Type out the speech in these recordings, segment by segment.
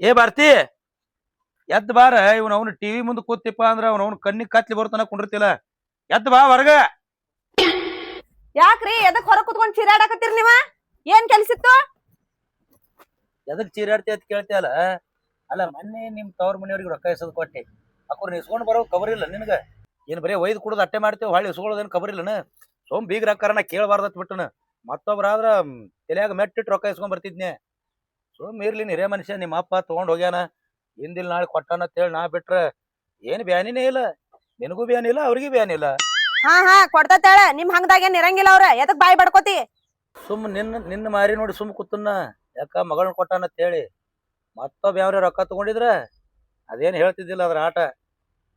ಏ ಭಾರತಿ ಎದ್ದ ಬಾರ ಇವನ್ ಅವನು ಟಿವಿ ಮುಂದೆ ಕೂತಿಪ್ಪ ಅಂದ್ರ ಅವ್ನ ಅವ್ನ ಕಣ್ಣಿಗೆ ಕತ್ಲಿ ಬರ್ತಾನ ಕುಂಡಿರ್ತಿಲ್ಲ. ಎದ್ದ ಬಾ ಹೊರಗ. ಯಾಕ್ರಿ? ಎದಕ್ ಹೊರ ಕುತ್ಕೊಂಡ್ ಚೀರಾಡಕತ್ತೀರಿ ನೀವ? ಏನ್ ಕೆಲ್ಸಿತ್ತು ಎದಕ್ ಚೀರಾಡ್ತಿ ಅಂತ ಕೇಳ್ತಿಯಲ್ಲ? ಅಲ್ಲ ಮೊನ್ನೆ ನಿಮ್ ತವ್ರ ಮನೆಯವ್ರಿಗೆ ರೊಕ್ಕ ಎಸದ್ ಕೊಟ್ಟೆ. ಅಕ್ಕೋರ್ ಇಸ್ಕೊಂಡ್ ಬರೋ ಕಬರ್ ಇಲ್ಲ ನಿನಗ. ಏನ್ ಬರೀ ಒಯ್ದು ಕುಡ್ದು ಅಟ್ಟೆ ಮಾಡ್ತೇವೆ ಹೊಳ್ಳಿ ಇಸ್ಕೊಳ್ಳೋದೇನ್ ಕಬರ್ ಇಲ್ಲನ? ಸೋಮ್ ಬೀಗ್ರ ಕಾರಣ ಕೇಳಬಾರ್ದತ್ ಬಿಟ್ಟನ. ಮತ್ತೊಬ್ರಾದ್ರ ತಲ್ಯಾಗ ಮೆಟ್ಟಿಟ್ಟು ರೊಕ್ಕ ಇಸ್ಕೊಂಡ್ ಬರ್ತಿದ್ನೆ. ಸೋಮ್ ಇರ್ಲಿ ನೀರೇ ಮನುಷ್ಯ ನಿಮ್ಮ ಅಪ್ಪ ತಗೊಂಡ್ ಹೋಗ್ಯಾನ. ಹಿಂದಿಲ್ ನಾಳೆ ಕೊಟ್ಟಾನ ಅಂತೇಳಿ ನಾ ಬಿಟ್ರೆ ಏನ್ ಬ್ಯಾನಿನೇ ಇಲ್ಲ. ನಿನಗೂ ಬ್ಯಾನ್ ಇಲ್ಲ ಅವ್ರಿಗೂ ಬ್ಯಾನ್ ಇಲ್ಲ ಹಾ ಹಾ ಕೊಡ್ತೇಳ ನಿಮ್ ಹಂಗದಾಗ ಏನ್ ಇರಂಗಿಲ್ಲ ಅವ್ರ. ಎದಕ್ ಬಾಯಿ ಬಡ್ಕೋತಿ? ಸುಮ್ ನಿನ್ನ ನಿನ್ನ ಮಾರಿ ನೋಡಿ ಸುಮ್ ಕೂತನ್ನ. ಯಾಕ ಮಗಳನ್ನ ಕೊಟ್ಟಾನ ಅಂತ ಹೇಳಿ. ಮತ್ತೊಬ್ಬ ಯಾವ್ರ ರೊಕ್ಕ ತಗೊಂಡಿದ್ರ ಅದೇನ್ ಹೇಳ್ತಿದ್ದಿಲ್ಲ ಅದ್ರ ಆಟ.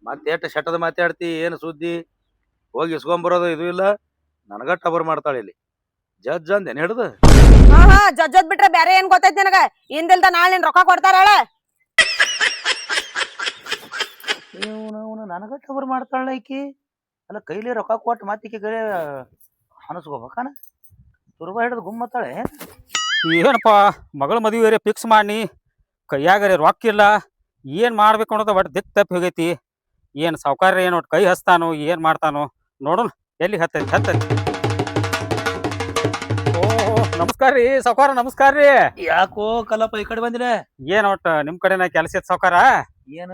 ಮತ್ತೆ ಎಷ್ಟು ಶಟದ ಮಾತಾಡ್ತಿ ಏನು ಸುದ್ದಿ? ಹೋಗಿ ಇಸ್ಕೊಂಬರೋದು ಇದು ಇಲ್ಲ. ನನಗ ಟಬರ್ ಮಾಡ್ತಾಳೆ ಇಲ್ಲಿ. ಜಡ್ಜ್ ಅಂದೇನು ಹಿಡ್ದು? ಹಾ ಹಾ ಜಜ್ಜದ್ ಬಿಟ್ರೆ ಬೇರೆ ಏನ್ ಗೊತ್ತೈತಿ ನಿನಗ? ಇಂದಿಲ್ದ ನಾಳೆ ನಿನ್ ರೊಕ್ಕ ಕೊಡ್ತಾರ ಇವನು ನನಗ ಟಬರ್ ಮಾಡ್ತಾಳ ಐಕಿ ಅಲ್ಲ ಕೈಲಿ ರೊಕ್ಕ ಕೊಟ್ಟು ಮತ್ತಿಕ್ಕೆ ಕೈ ಅನಸ್ಕೋಬೇಕಾನ ತುರ್ಬ ಹಿಡಿದು ಗುಮ್ಮತ್ತಾಳೆ ಏನಪ್ಪ ಮಗಳ ಮದುವೆ ಫಿಕ್ಸ್ ಮಾಡಿ ಕೈಯಾಗರೆ ರೊಕ್ಕ ಇಲ್ಲ. ಏನು ಮಾಡ್ಬೇಕು ಅನ್ನೋದು ಒಟ್ಟು ದಿಕ್ ತಪ್ಪಿ ಹೋಗೈತಿ. ಏನು ಸಾವ್ಕಾರ ಏನು ಒಟ್ಟು ಕೈ ಹಸ್ತಾನೋ ಏನು ಮಾಡ್ತಾನೋ ನೋಡೋಣ ಎಲ್ಲಿ ಹತ್ತೈತಿ ಹತ್ತೈತಿ. ನಮಸ್ಕಾರ ರೀ ಸೌಕಾರ ನಮಸ್ಕಾರ ರೀ. ಯಾಕೋ ಕಲ್ಲಪ್ಪ ಈ ಕಡೆ ಬಂದಿಲ್ಲ ಏನ್ ಒಟ್ಟ ನಿಮ್ ಕಡೆನ ಕೆಲಸ ಇತ್ತು ಸಾವ್ಕಾರ? ಏನ?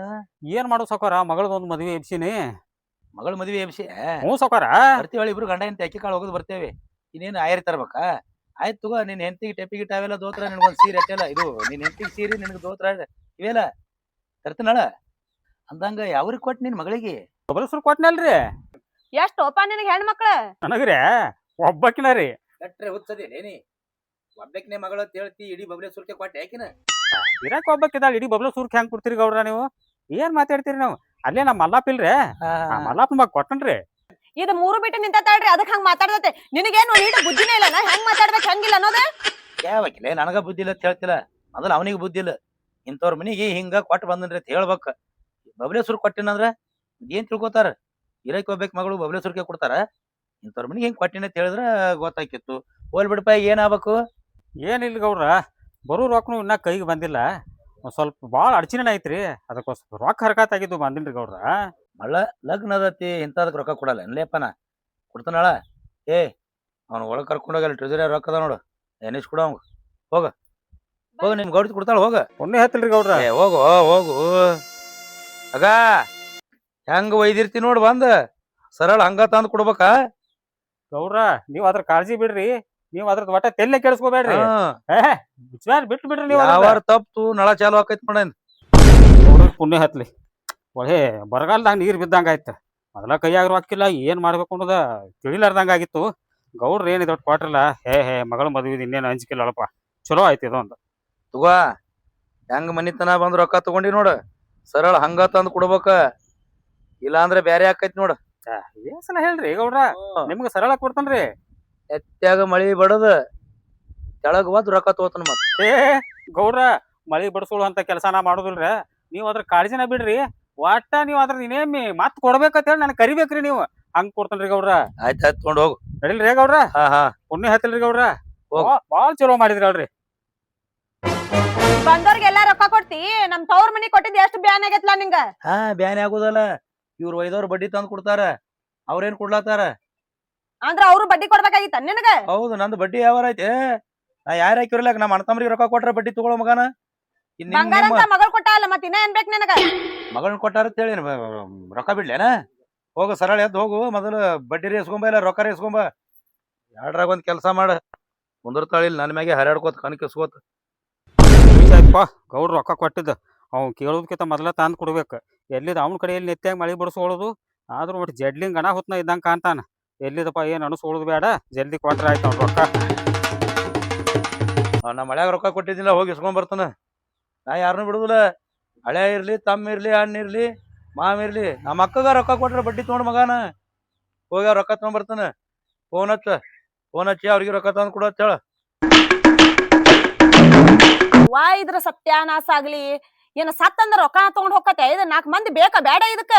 ಏನ್ ಮಾಡೋ ಸಾವ್ಕಾರ ಒಂದ್ ಮದ್ವೆ ಎಬ್ಸಿನಿ. ಮಗಳ ಮದ್ವೆ ಎಬ್ಸಿ? ಹ್ಞೂ ಸಾವ್ಕಾರ. ಬರ್ತೀವಳಿ ಇಬ್ರು ಗಂಡ ಹೆಂಡತಿ ಅಕ್ಕಿ ಕಾಳು ಹೋಗೋದು ಬರ್ತೇವೆ. ಇನ್ನೇನು ಆಯರಿ ತರ್ಬೇಕಾ? ಆಯ್ತು ತಗೋ ನಿನ್ ಹೆಂಡತಿಗೆ ಟೆಪ್ಪಿಗೆ ಅವೆಲ್ಲ ದೋತ್ರ ನಿನಗೊಂದು ಸೀರೆ ಅಟ್ಟೆಲ್ಲ ಇದು ನಿನ್ ಹೆಂತಿಗೆ ಸೀರೆ ನಿನಗೆ ದೋತ್ರ ಇವೆಲ್ಲ ತರ್ತನಾಳ ಅಂದಂಗ ಯಾವ್ರಿಗೆ ಕೊಟ್ ನಿನ್ ಮಗಳಿಗೆ? ಬಬಲ್ಸ್ರು ಕೊಟ್ನಲ್ರಿ. ಎಷ್ಟ್ ಒಪ್ಪ ನಿನಗೆ ಹೆಣ್ಮಕ್ಳ? ನನಗ್ರೆ ಒಬ್ಬಕಿನ ರೀ. ಕಟ್ರೆ ಹುಚ್ಚದಿ ನೇನಿ ಒಬ್ಬಕ್ನೆ ಮಗಳು ಅಂತ ಹೇಳ್ತಿ ಇಡೀ ಬಬ್ಲೆ ಸುರ್ಕೆ ಕೊಟ್ಟೆ ಯಾಕಿನ? ಇರಕ್ ಒಬ್ಬಕ್ಕಿದಾಳ ಇಡೀ ಬಬ್ಲ ಸೂರ್ಕ್ ಹೆಂಗ್ ಕೊಡ್ತೀರಿ ಗೌಡ್ರ ನೀವು? ಏನ್ ಮಾತಾಡ್ತೀರಿ ನಾವು? ಅಲ್ಲೇ ನಮ್ಮ ಮಲ್ಲಪ್ಪ ಇಲ್ರಿ? ಆ ಮಲ್ಲಪ್ಪ ಮಗ ಕೊಟ್ಟನ್ರಿ ಇದು ಮೂರು ಬಿಟ್ಟು ನಿಂತಾಳ್ರಿ ಅದಕ್ಕೆ ಹಂಗ ಮಾತಾಡ್ದತೆ ನಿನಗೇನು ನೀಟ ಬುದ್ಧಿನೇ ಇಲ್ಲ ನಾ ಹೆಂಗ್ ಮಾತಾಡ್ಬೇಕು ಹಂಗಿಲ್ಲ ಅನ್ನೋದು? ಯಾವಕಿಲೆ ನನಗ ಬುದ್ಧಿ ಇಲ್ಲ ಅಂತ ಹೇಳ್ತಿಲ್ಲ. ಮೊದಲು ಅವನಿಗೆ ಬುದ್ಧಿ ಇಲ್ಲ. ಇಂಥವ್ರ ಮನಿಗೆ ಹಿಂಗ ಕೊಟ್ಟು ಬಂದನ್ರಿ ಅಂತ ಹೇಳ್ಬೇಕ. ಬಬ್ಲೇಶ್ವರ್ ಕೊಟ್ಟಿನಂದ್ರ ಏನ್ ತಿಳ್ಕೊತಾರ? ಇರಕ್ ಹೋಗ್ಬೇಕು ಮಗಳು ಬಬ್ಲೇಶ್ವರ್ಗೆ ಕೊಡ್ತಾರ? ಇಂಥವ್ರ ಮನಿಗೆ ಹಿಂಗ್ ಕೊಟ್ಟಿನ ಅಂತ ಹೇಳಿದ್ರ ಗೊತ್ತಾಕಿತ್ತು. ಹೋಲ್ ಬಿಡಪ್ಪ ಏನಾಗ್ಬೇಕು ಏನಿಲ್ಲ ಗೌಡ್ರ ಬರೋ ರೊಕ್ಕನು ಇನ್ನೂ ಕೈಗೆ ಬಂದಿಲ್ಲ. ಒಂದು ಸ್ವಲ್ಪ ಭಾಳ ಅಡಚಿನ ಐತ್ರಿ ಅದಕ್ಕೋಸ್ಕರ ರೊಕ್ಕ ಹರಕಾತ್ ಆಗಿದ್ದು ರೀ ಗೌಡ್ರ. ಮಳ್ಳ ಲಗ್ನ ಅದತಿ ಇಂಥದಕ್ಕೆ ರೊಕ್ಕ ಕೊಡಲ್ಲ ಏನ್ಲೇಪನ ಕೊಡ್ತಾನಳ? ಏ ಅವ್ನ ಒಳಗೆ ಕರ್ಕೊಂಡೋಗಲ್ಲ ಟ್ರೆಜರಿ ರೊಕ್ಕ ಅದ ನೋಡು ಏನಿಸ್ ಕೊಡ ಅವಂಗ ಹೋಗ. ಹೋಗ ನಿಮ್ಗೆ ಗೌಡ್ ಕೊಡ್ತಾಳ ಹೋಗ. ಪುಣ್ಯ ಹತ್ತಲ್ರಿ ಗೌಡ್ರ. ಏ ಹೋಗು ಹೋಗು. ಅಗ ಹೆಂಗ ಒಯ್ದಿರ್ತಿ ನೋಡು ಬಂದ? ಸರಳ ಹಂಗ ತಂದು ಕೊಡ್ಬೇಕಾ? ಗೌಡ್ರ ನೀವು ಅದ್ರ ಕಾಳಜಿ ಬಿಡ್ರಿ. ನೀವ್ ಅದ್ರದ್ ಒಟ್ಟ ತೆಲ್ಲೆ ಕೇಳಿಸ್ಕೋಬೇಡ್ರಿ ಬಿಟ್ಟು ಬಿಡ್ರಿ ನೀವು ಯಾವಾರ ತಪ್ತು ನಳ ಚಾಲು ಆಕೈತ್ ನೋಡೇನ್ ಪುಣ್ಯ ಹತ್ಲಿ. ಒಳ್ಳೆ ಬರಗಾಲದಾಗ ನೀರ್ ಬಿದ್ದಂಗ ಆಯ್ತು. ಮೊದಲ ಕೈಯಾಗ ಹಾಕಿಲ್ಲ ಏನ್ ಮಾಡ್ಬೇಕು ಅನ್ನೋದ ತಿಳಿಲಾರ್ದಂಗ ಆಗಿತ್ತು. ಗೌಡ್ರ ಏನ್ ಒಟ್ಟು ಕೊಟ್ರಲ್ಲ ಹೇ ಹೇ ಮಗಳ ಮದುವೆ ಇನ್ನೇನು ಹಂಚಿಕಿಲ್ಲ ಅಳಪ್ಪ ಚಲೋ ಆಯ್ತು ಇದೊಂದು. ತಗೋ ಹೆಂಗ್ ಮನಿತನ ಬಂದ್ ರೊಕ್ಕ ತಗೊಂಡಿ ನೋಡ. ಸರಳ ಹಂಗ ತಂದ್ ಕೊಡ್ಬೇಕ. ಇಲ್ಲ ಅಂದ್ರೆ ಬ್ಯಾರೆ ನೋಡು. ನೋಡ ಏನ್ ಸಲ ಹೇಳ್ರಿ ಗೌಡ್ರ? ನಿಮ್ಗೆ ಸರಳ ಕೊಡ್ತಾನ್ರಿ. ಎತ್ತ್ಯಾಗ ಮಳಿ ಬಡದ ಕೆಳಗ್ ಹೋದ್ ರೊಕ್ಕ ತಗೋತನ ಮತ್. ಏ ಗೌಡ್ರ ಮಳಿ ಬಡಸ್ಕೊಳ್ಳುವಂತ ಅಂತ ಕೆಲಸನ ಮಾಡುದಿಲ್ರಿ? ನೀವ್ ಅದ್ರ ಕಾಳಜಿನ ಬಿಡ್ರಿ. ಒಟ್ಟ ನೀವ್ ಅದ್ರ ಇನ್ನೇಮಿ ಮತ್ ಕೊಡ್ಬೇಕಂತ ಹೇಳಿ ನನ್ ಕರಿಬೇಕ್ರಿ ನೀವು. ಹಂಗ್ ಕೊಡ್ತಾನ್ರಿ ಗೌಡ್ರ. ಆಯ್ತ್ ಆಯ್ತ್ ತಗೊಂಡ್ ಹೋಗು. ನಡಿಲ್ರಿ ಗೌಡ್ರ? ಹಾ ಹಾ. ಪುಣ್ಯ ಹತ್ತಿಲ್ರಿ ಗೌಡ್ರ? ಹೋಗ್. ಬಾ- ಬಾಳ್ ಚಲೋ ಮಾಡಿದ್ರಿ ಅಲ್ರಿ. ಬಂದವ್ರಿಗೆಲ್ಲಾ ರೊಕ್ಕ ಕೊಡ್ತಿ? ನಮ್ ತವ್ರ ಮನಿ ಕೊಟ್ಟಿದ್ ಎಷ್ಟು ಬ್ಯಾನ್ ಆಗೇತ್ಲಾ ನಿಂಗ? ಹಾ ಬ್ಯಾನೆ ಆಗುದಲ್ಲ. ಇವ್ರ ಒಯ್ದವ್ರು ಬಡ್ಡಿ ತಂದ್ ಕೊಡ್ತಾರ. ಅವ್ರೇನ್ ಕೊಡ್ಲಾತಾರ ಅಂದ್ರ ಅವ್ರು ಬಡ್ಡಿ ಕೊಡ್ಬೇಕಾಗಿತ್ತ ನಿನಗ? ಹೌದು ನಂದು ಬಡ್ಡಿ ಯಾವಾರ ಐತೆ? ನಾ ಯಾರ ಹಾಕಿರ್ಲಾಕ ನಮ್ಮ ಅಣ್ಣತಮ್ರಿಗೆ ರೊಕ್ಕ ಕೊಟ್ರ ಬಡ್ಡಿ ತಗೊಳ್ಳೋ ಮಗನ? ಇನ್ ನಿಮ್- ಬಂಗಾರ ನಿಮ್ಮ ಅಂತ ಮಗಳು ಕೊಟ್ಟ ಅಲ್ಲ ಮತ್ ಇನ್ನ ಏನ್ ಬೇಕ್ ನಿನಗ? ಮಗಳನ್ನ ಕೊಟ್ಟಾರ ಅಂತ ಹೇಳಿ ರೊಕ್ಕ ಬಿಡ್ಲೇನ? ಹೋಗು ಸರಳ ಎದ್ದು ಹೋಗು ಮೊದಲು ಬಡ್ಡಿ ರೇಸ್ಕೊಂಬ ಇಲ್ಲ ರೊಕ್ಕ ರೇಸ್ಕೊಂಬ. ಎರಡ್ರಾಗ ಒಂದ್ ಕೆಲಸ ಮಾಡ. ಕುಂದಿರ್ತಾಳಿಲ್ಲ ನನ್ನ ಮ್ಯಾಗೆ ಹರಡ್ಕೋತ ಕಣ್ ಕಿಸ್ಕೋತ. ಆಯ್ತಪ್ಪ ಗೌಡ್ರ ರೊಕ್ಕ ಕೊಟ್ಟಿದ್ದ. ಅವ್ನು ಕೇಳೋದಕ್ಕಿಂತ ಮೊದಲ ತಂದು ಕೊಡ್ಬೇಕು. ಎಲ್ಲಿದ ಅವನ ಕಡೆ ಎಲ್ಲಿ ಮಳೆ ಮಳಿ ಬಡಿಸೋಳೋದು? ಆದ್ರೂ ಒಟ್ಟು ಜಡ್ಲಿಂಗ್ ಗಣ ಹೊತ್ನ ಇದ್ದಂಗೆ ಕಾಣ್ತಾನ. ಎಲ್ಲಿದಪ್ಪ ಏನು ಅನಿಸ್ಕೊಳ್ಳೋದು ಬೇಡ ಜಲ್ದಿ ಕೊಟ್ರೆ ಆಯ್ತು ಅವ್ನ ರೊಕ್ಕ. ಅವ್ನ ನಮ್ಮ ಮಳ್ಯಾಗ ರೊಕ್ಕ ಕೊಟ್ಟಿದ್ದಿಲ್ಲ ಹೋಗಿ ಇಸ್ಕೊಂಡ್ ಬರ್ತಾನ. ನಾ ಯಾರನ್ನೂ ಬಿಡುದಿಲ್ಲ. ಹಳೆ ಇರ್ಲಿ ತಮ್ಮ ಇರ್ಲಿ ಅಣ್ಣ ಇರ್ಲಿ ಮಾವ ಇರ್ಲಿ ನಮ್ಮ ಅಕ್ಕಗ ರೊಕ್ಕ ಕೊಟ್ರೆ ಬಡ್ಡಿ ತೊಗೊಂಡ್ ಮಗನ. ಹೋಗಿ ಅವ್ರ್ ರೊಕ್ಕ ತಗೊಂಡ್ ಬರ್ತಾನ. ಫೋನ್ ಹಚ್ಚ. ಫೋನ್ ಹಚ್ಚಿ ಅವ್ರಿಗೆ ರೊಕ್ಕ ತಂದು ಕೊಡು ಅಂತ ಹೇಳ. ವಾ ಇದ್ರ ಸತ್ಯಾನಾಶ ಆಗ್ಲಿ. ಏನ ಸತ್ ಅಂದ್ರ ರೊಕ್ಕ ತಗೊಂಡ್ ಹೋಗತ್ತೆ ಇದ್ ನಾಲ್ಕ್ ಮಂದಿ ಬೇಕಾ? ಬೇಡ ಇದಕ್ಕ.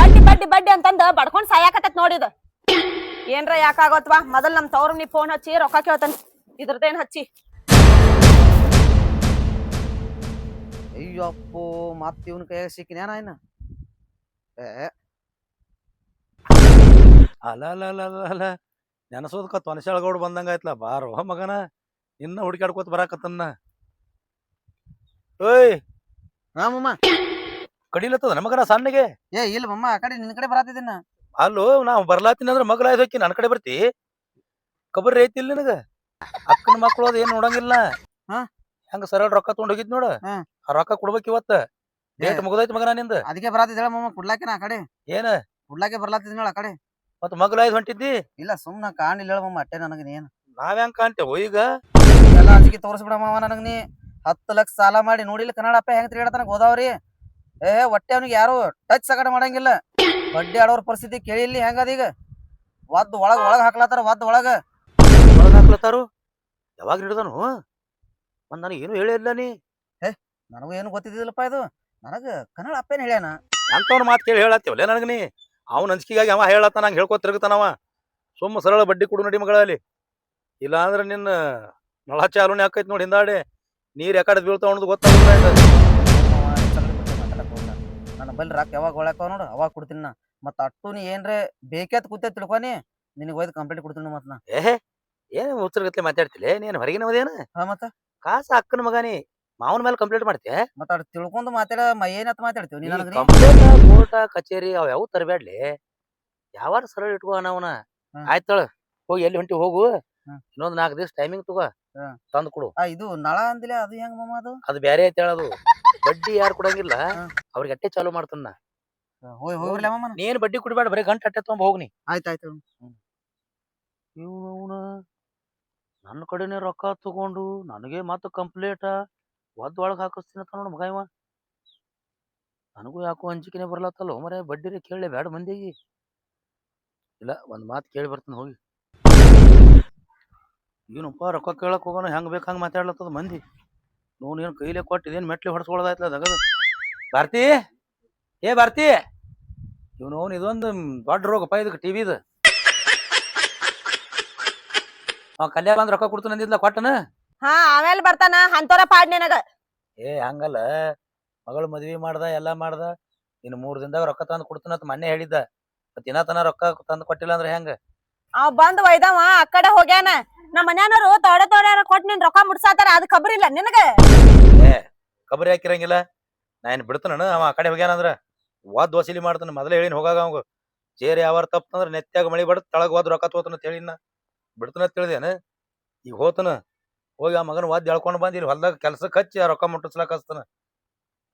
ಬಡ್ಡಿ ಬಡ್ಡಿ ಬಡ್ಡಿ ಅಂತಂದ ಬಡ್ಕೊಂಡ್ ಸಾಯಾಕತ್ತೈತ್ ನೋಡಿದ ಏನ್ರ ಯಾಕಾಗೋತ್ವಾ ಮೊದಲ್ ನಮ್ ತವ್ರ ನೀ ಫೋನ್ ಹಚ್ಚಿ ರೊಕ್ಕ ಕೇಳ್ತಾನ. ಇದ್ರದೇನ್ ಹಚ್ಚಿ? ಅಯ್ಯಪ್ಪೋ ಮತ್ತ ಇವನ್ ಕೈಯಾಗ ಸಿಕ್ಕಿನೇನ ಇನ್ನ? ಏ. ಅಲ್ಲ ಅಲ್ಲ ಅಲ್ಲ ಅಲ್ಲ ಅಲ್ಲ ನೆನಸೋದಕ್ಕ ತೊನಸಾಳಗೌಡ ಬಂದಂಗ ಐತ್ಲ ಬಾರೋ ಮಗನ. ಇನ್ನ ಹುಡುಕಾಡ್ಕೋತ ಬರಾಕತ್ತನ್ನ. ಓಯ್. ಹಾ ಮಮ್ಮ. ಕಡಿಲತ್ತದ ಮಗನ ಸಣ್ಣಗೆ? ಏ ಇಲ್ಲ ಮಮ್ಮ ಆ ಕಡೆ ನಿನ್ ಕಡೆ ಬರತ್ತಿದ್ದೀನ ಅಲ್ಲೋ ನಾವು ಬರ್ಲಾತೀನಿ ಅಂದ್ರೆ ಮಗಳ ಹೋಗಿ ನನ್ನ ಕಡೆ ಬರ್ತಿ. ಕಬರ್ ಐತಿ ಇಲ್ಲ ನಿನಗ? ಅಕ್ಕನ ಮಕ್ಕಳು ಅದ ಏನ್ ನೋಡಂಗಿಲ್ಲ. ಹಾ? ಹೆಂಗ ಸರಳ ರೊಕ್ಕ ತಗೊಂಡ್ ಹೋಗಿದ್ ನೋಡ. ಹಾ. ಆ ರೊಕ್ಕ ಕೊಡ್ಬೇಕು ಇವತ್ತ. ಡೇಟ್ ಮುಗ್ದೈತಿ ಮಗನ ನಿಂದ. ಅದಕ್ಕೆ ಬರಾತಿದ್ ಮಮ್ಮ ಕುಡ್ಲಾಕಿನ ಆ ಕಡೆ. ಏನ? ಕುಡ್ಲಾಕೆ ಬರ್ಲಾತಿದ್ನಳ ಆ ಕಡೆ. ಮತ್ ಮಗಳಾಯ್ದು ಹೊಂಟಿದ್ದಿ? ಇಲ್ಲ ಸುಮ್ನ ಕಾಣಿಲ್ಲ ಹೇಳ ಮಮ್ಮ ಅಟ್ಟೆ ನನಗ ನೀನ್. ನಾವ್ ಹೆಂಗ್ ಕಾಣ್ತೇವ ಈಗ? ಎಲ್ಲ ಅದಕ್ಕೆ ತೋರಿಸ್ಬಿಡ ಮಾವ ನನಗ ನೀ. ಹತ್ತು ಲಕ್ಷ ಸಾಲ ಮಾಡಿ ನೋಡಿಲ್ಲ ಕನ್ನಡ ಅಪ್ಪ ಹೆಂಗ್ ತಿರುಗಾಡತಾನ ಗೋದಾವರಿ. ಏ ಹೊಟ್ಟೆ ಅವ್ನಿಗೆ ಯಾರು ಟಚ್ ಸಗಟ ಮಾಡಂಗಿಲ್ಲ. ಬಡ್ಡಿ ಆಡೋರ್ ಪರಿಸ್ಥಿತಿ ಕೇಳಿಲ್ಲಿ ಹೆಂಗದ ಈಗ? ಒದ್ ಒಳಗ್ ಒಳಗ್ ಹಾಕ್ಲತ್ತಾರ ಒದ್ ಒಳಗ. ಒಳಗ್ ಹಾಕ್ಲತ್ತಾರು? ಯಾವಾಗ ಹಿಡಿದನು? ನನಗ ನನಗೆ ಏನು ಹೇಳಿಲ್ಲ ನೀ. ಏ ನನಗೂ ಏನು ಗೊತ್ತಿದ್ದಿಲ್ಲಪ್ಪ ಇದು. ನನಗ ಕನ್ನಡ ಅಪ್ಪೇನ್ ಹೇಳ್ಯಾನ? ಅಂತವ್ನ ಮಾತು ಕೇಳಿ ಹೇಳತ್ತೇವಲ್ಲ ನನಗ ನೀ? ಅವ್ನ ಅಂಜಿಕೆಗಾಗಿ ಅವ ಹೇಳತ್ತ ನಂಗೆ ಹೇಳ್ಕೊ ತಿರುಗತಾನವ ಸುಮ್ಮ ಸರಳ ಬಡ್ಡಿ ಕೊಡು ನಡಿ ಮಗಳಲ್ಲಿ. ಇಲ್ಲ ಅಂದ್ರೆ ನಿನ್ನ ನಳ ಚಾಲೂನೆ ಹಾಕೈತಿ ನೋಡಿ ಹಿಂದಾಡಿ. ನೀರ್ ಯಾಕಡೆ ಬೀಳ್ತಾವ ಅನ್ನೋದು ನನ್ನ ಬಲ್ಲಿ ರಾಕ್ ಯಾವಾಗ ಒಳಕಾವ ನೋಡು ಅವಾಗ ಕೊಡ್ತೀನಿ ನಾ. ಮತ್ತ ಅಟ್ಟು ನೀ ಏನ್ರೆ ಬೇಕೇತ್ ಕೂತೆ ತಿಳ್ಕೊನಿ ನಿನಗೆ ಒಯ್ದು ಕಂಪ್ಲೇಂಟ್ ಕೊಡ್ತೀನಿ ಮತ್ತ ನಾ ಏ ಏನ್ ಉತ್ತರಗತ್ಲೆ ಮಾತಾಡ್ತಿಲ್ಲ ನೀನ್ ಹೊರಗಿನವದೇನ ಹಾ ಮತ್ತ. ಕಾಸ ಅಕ್ಕನ ಮಗನಿ ಮಾವನ ಮೇಲೆ ಕಂಪ್ಲೇಂಟ್ ಮಾಡ್ತೆ ಮತ್ತ ಅಡ್ ತಿಳ್ಕೊಂಡು ಮಾತಾಡ ಮ ಏನತ್ ಮಾತಾಡ್ತೀವಿ ನೀ ನನಗ ಕಂಪ್ಲೇಂಟ್ ಕೋರ್ಟ ಕಚೇರಿ ಅವ್ ಯಾವ ತರಬೇಡ್ಲಿ ಯಾವಾರ ಸರಳ ಇಟ್ಕೋ ಹ್ಮ್. ಆಯ್ತಳ ಹೋಗಿ ಎಲ್ಲಿ ಹೊಂಟಿ ಹೋಗು. ಹ್ಮ್. ಇನ್ನೊಂದ್ ನಾಲ್ಕು ದಿವಸ ಟೈಮಿಂಗ್ ತಗೋ. ಹ್ಮ್. ತಂದ್ ಕೊಡು. ಆ ಇದು ನಳ ಅಂದಿಲ್ಲ ಅದು ಹೆಂಗ್ ಮಮ್ಮ ಅದು? ಅದು ಬೇರೆ ಐತಿ ಹೇಳೋದು. ಬಡ್ಡಿ ಯಾರು ಕೊಡಂಗಿಲ್ಲ ಹ್ಮ್. ಅವ್ರಿಗೆ ಅಟ್ಟೆ ಚಾಲು ಮಾಡ್ತಾನ ಹೋಯ್ ಹೋಗ್ರಲ್ಲ ಮಮ್ಮ ನೀನ್ ಬಡ್ಡಿ ಕುಡಿಬೇಡ ಬರೀ ಗಂಟ್ ಅಟ್ಟೆ ತಗೊಂಡ್ ಹೋಗ್ನಿ. ಆಯ್ತು ಆಯ್ತು ಇವನು ನನ್ನ ಕಡೆನೆ ರೊಕ್ಕ ತಗೊಂಡು ನನಗೆ ಮತ್ತೆ ಕಂಪ್ಲೇಟ ಒದ್ ಒಳಗ್ ಹಾಕಿಸ್ತೀನಿ ಅಂತ ನೋಡ್ ಮಗ ಇವ. ನನಗೂ ಯಾಕೋ ಅಂಜಿಕೆನೆ ಬರ್ಲತ್ತಲ್ಲ ಮರೆ ಬಡ್ಡಿರೆ ಕೇಳಿ ಬ್ಯಾಡ ಮಂದಿಗೆ. ಇಲ್ಲ ಒಂದ್ ಮಾತು ಕೇಳಿ ಬರ್ತೀನಿ ಹೋಗಿ. ಏನಪ್ಪ ರೊಕ್ಕ ಕೇಳಕ್ ಹೋಗೋಣ ಹೆಂಗ್ ಬೇಕು ಹಂಗೆ ಮಾತಾಡ್ಲತ್ತದ ಮಂದಿ. ನೋನ್ ಏನು ಕೈಲೇ ಕೊಟ್ಟು ಏನು ಮೆಟ್ಲಿ ಹೊಡ್ಸ್ಕೊಳದಾಯ್ತಲ್ಲ ದಗದ. ಭಾರತಿ? ಏ ಭಾರತಿ? ಇವನು ಅವನು ಇದೊಂದು ದೊಡ್ಡ ರೋಗಪ್ಪ ಇದಕ್ಕೆ ಟಿವಿದು ಅವ ಕಲ್ಯಾಣ ಅಂದ್ ರೊಕ್ಕ ಕೊಡ್ತು ಅಂದಿದ್ಲ ಕೊಟ್ಟನ? ಹಾ ಆಮೇಲೆ ಬರ್ತಾನ ಅಂತೋರ ಪಾಡ್ ನಿನಗ. ಏ ಹಂಗಲ್ಲ. ಮಗಳು ಮದ್ವಿ ಮಾಡ್ದ ಎಲ್ಲಾ ಮಾಡ್ದ. ಇನ್ನು ಮೂರ್ ದಿನದಾಗ ರೊಕ್ಕ ತಂದು ಕೊಡ್ತಾನ ಅಂತ ಮೊನ್ನೆ ಹೇಳಿದ್ದ. ಮತ್ ದಿನತನ ತನ ರೊಕ್ಕ ತಂದು ಕೊಟ್ಟಿಲ್ಲ ಅಂದ್ರೆ ಹೆಂಗ? ಅವ್ ಬಂದ್ ಒಯ್ದವ ಆ ಕಡೆ ಹೋಗ್ಯಾನ. ನಮ್ಮ ಮನ್ಯಾನವ್ರು ತೋಡೆ ತೋಡೆ ಕೊಟ್ ನಿನ್ ರೊಕ್ಕ ಮುಡ್ಸಾತಾರ ಅದು ಖಬರ್ ಇಲ್ಲ ನಿನಗ. ಏ ಕಬರಿ ಹಾಕಿರಂಗಿಲ್ಲ ನಾ ಏನ್ ಬಿಡ್ತಾನ ಅವ ಆ ಕಡೆ ಹೋಗ್ಯಾನಂದ್ರ ವಾದ್ ವಸೂಲಿ ಮಾಡ್ತಾನೆ. ಮೊದಲೇ ಹೇಳಿನ ಹೋಗಾಗ ಅವಂಗ ಸೇರಿ ಯಾವಾರ ತಪ್ಪಂದ್ರ ನೆತ್ತಾಗ ಮಳಿ ಬಡದ್ ತಳಗ್ ಹೋದ್ ರೊಕ್ಕ ತೋತನ ಅಂತ ಹೇಳಿನ ಬಿಡ್ತನ ತಿಳಿದೇನ? ಈಗ ಹೋತನ. ಹೋಗಿ ಆ ಮಗನ ವಾದ್ ಎಳ್ಕೊಂಡ್ ಬಂದ್ ಇಲ್ಲಿ ಹೊಲ್ದಾಗ ಕೆಲ್ಸಕ್ಕೆ ಹಚ್ಚಿ ಆ ರೊಕ್ಕ ಮುಟ್ಟಿಸ್ಲಾಕ ಹಚ್ತಾನ.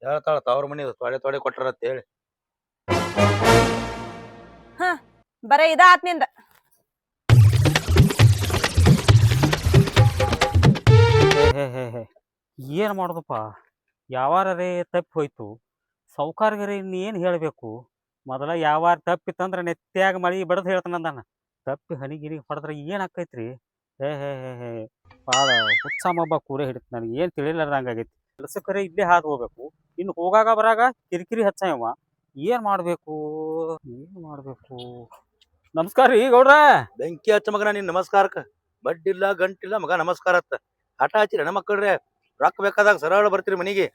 ಹೇಳ್ತಾಳ ತವ್ರ ಮನಿ ತೊಡೆ ತೊಡೆ ಕೊಟ್ಟರತ್ತ ಅಂತ ಹೇಳಿ. ಬರೇ ಇದ ಆತ್ನಿಂದ. ಹೇ ಹೇ ಹೇ ಏನು ಮಾಡೋದಪ್ಪ? ಯಾವಾರೇ ತಪ್ಪಿ ಹೋಯ್ತು. ಸೌಕಾರ್ಗರಿ ಇನ್ನೇನು ಹೇಳಬೇಕು? ಮೊದಲ ಯಾವಾರ ತಪ್ಪಿತ್ತಂದ್ರೆ ನೆತ್ಯಾಗ ಮಳಿ ಹೇಳ್ತಾನೆ ಹೇಳ್ತಾನಂದಾನ ತಪ್ಪಿ ಹನಿಗಿರಿ ಹೊಡೆದ್ರೆ ಏನು ಆಕೈತ್ರಿ? ಹೇ ಹೇ ಹೇ ಹೇ ಭಾಳ ಹುಚ್ಚಾಮಬ್ಬ ಕೂರೆ ಹಿಡಿತು ನನಗೆ. ಏನು ತಿಳಿಲಾರ್ದಂಗಾಗೈತಿ ಕೆಲಸಕ್ಕರೆ ಇಲ್ಲೇ ಹಾದು ಹೋಗ್ಬೇಕು. ಇನ್ನು ಹೋಗಾಗ ಬರಾಗ ಕಿರಿಕಿರಿ ಹಚ್ಚಾಯವ ಏನು ಮಾಡಬೇಕು? ಏನು ಮಾಡಬೇಕು? ನಮಸ್ಕಾರ ರೀ ಗೌಡ್ರ. ಬೆಂಕಿ ಹಚ್ಚ ಮಗನ ನಿನ್ ನಮಸ್ಕಾರಕ್ಕ. ಬಡ್ಡಿಲ್ಲ, ಗಂಟಿಲ್ಲ, ಮಗ ನಮಸ್ಕಾರ ಅತ್ತ ಹಠ ಹಚ್ಚಿರಿ ಹೆಣ್ಣ ಮಕ್ಕಳ್ರೆ ರೊಕ್ಕ ಬೇಕಾದಾಗ ಸರಳ ಬರ್ತೀರಿ ಮನಿಗೆ.